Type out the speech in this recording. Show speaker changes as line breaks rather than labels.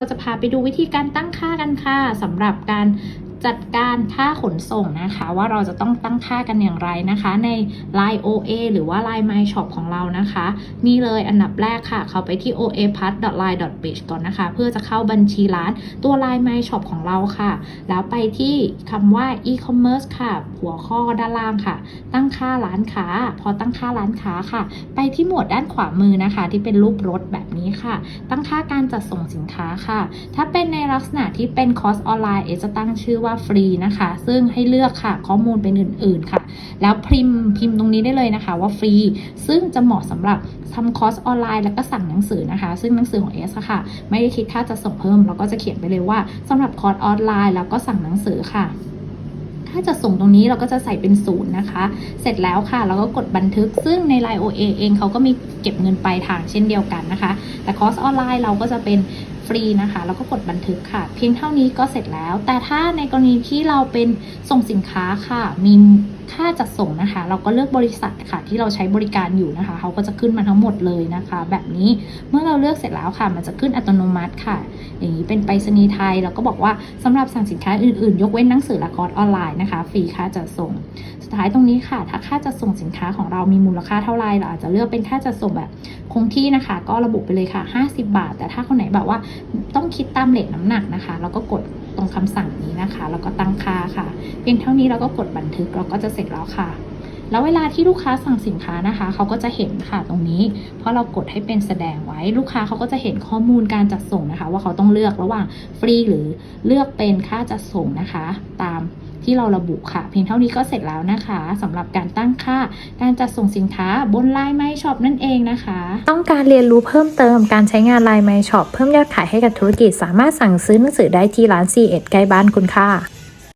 เราจะพาไปดูวิธีการตั้งค่ากันค่ะสำหรับการ จัดการค่าขนส่งนะคะ ว่าเราจะต้องตั้งค่ากันอย่างไรนะคะ ใน Line OA หรือว่า Line My Shop ของเรานะคะ นี่เลยอันดับแรกค่ะ เข้าไปที่ oa p a s line page ก่อนนะคะ เพื่อจะเข้าบัญชีร้านตัว Line My Shop ของเราค่ะ แล้วไปที่คำว่า e-commerce ค่ะ หัวข้อด้านล่างค่ะ ตั้งค่าร้านค้า พอตั้งค่าร้านค้าค่ะ ไปที่หมวดด้านขวามือนะคะ ที่เป็นรูปรถแบบนี้ค่ะ ตั้งค่าการจัดส่งสินค้าค่ะ ถ้าเป็นในลักษณะที่เป็นคอร์สออนไลน์เอจะตั้งชื่อว่าว่าฟรีนะคะ ซึ่งให้เลือกค่ะ ข้อมูลเป็นอื่น ๆ ค่ะ แล้วพิมพ์พิมพ์ตรงนี้ได้เลยนะคะ ว่าฟรี ซึ่งจะเหมาะสำหรับทำคอร์สออนไลน์แล้วก็สั่งหนังสือนะคะ ซึ่งหนังสือของเอสค่ะ ไม่ได้คิดค่าจะส่งเพิ่ม เราก็จะเขียนไปเลยว่าสำหรับคอร์สออนไลน์แล้วก็สั่งหนังสือค่ะถ้าจะส่งตรงนี้เราก็จะใส่เป็นศูนย์นะคะ เสร็จแล้วค่ะ เราก็กดบันทึก ซึ่งใน Line OA เองเขาก็มีเก็บเงินปลายทางเช่นเดียวกันนะคะ แต่คอร์สออนไลน์เราก็จะเป็น ฟรีนะคะ แล้วก็กดบันทึกค่ะ เพียงเท่านี้ก็เสร็จแล้ว แต่ถ้าในกรณีที่เราเป็นส่งสินค้าค่ะ มีค่าจัดส่งนะคะ เราก็เลือกบริษัทค่ะ ที่เราใช้บริการอยู่นะคะเขาก็จะขึ้นมาทั้งหมดเลยนะคะ แบบนี้เมื่อเราเลือกเสร็จแล้วค่ะ มันจะขึ้นอัตโนมัติค่ะ อย่างนี้เป็นไปรษณีย์ไทยเราก็บอกว่าสำหรับสั่งสินค้าอื่นๆ ยกเว้นหนังสือละคอร์สออนไลน์นะคะฟรีค่าจัดส่ง สุดท้ายตรงนี้ค่ะ ถ้าค่าจัดส่งสินค้าของเรามีมูลค่าเท่าไหร่เราอาจจะเลือกเป็นค่าจัดส่งแบบคงที่นะคะ ก็ระบุไปเลยค่ะ 50 บาท แต่ถ้าคนไหนแบบว่าต้องคิดตามเลทน้ำหนักนะคะเราก็กดตรงคำสั่งนี้นะคะ แล้วก็ตั้งค่าค่ะ เพียงเท่านี้เราก็กดบันทึกเราก็จะเสร็จแล้วค่ะ แล้วเวลาที่ลูกค้าสั่งสินค้านะคะ เขาก็จะเห็นค่ะตรงนี้ เพราะเรากดให้เป็นแสดงไว้ ลูกค้าเขาก็จะเห็นข้อมูลการจัดส่งนะคะ ว่าเขาต้องเลือกระหว่างฟรีหรือเลือกเป็นค่าจัดส่งนะคะ ตามที่เราระบุค่ะ เพียงเท่านี้ก็เสร็จแล้วนะคะสำหรับการตั้งค่า การจัดส่งสินค้าบนไลน์ไมช็อปนั่นเองนะคะ
ต้องการเรียนรู้เพิ่มเติมการใช้งาน Line My Shop เพิ่มยอดขายให้กับธุรกิจสามารถสั่งซื้อหนังสือได้ที่ร้าน C1 ใกล้บ้านคุณค่ะ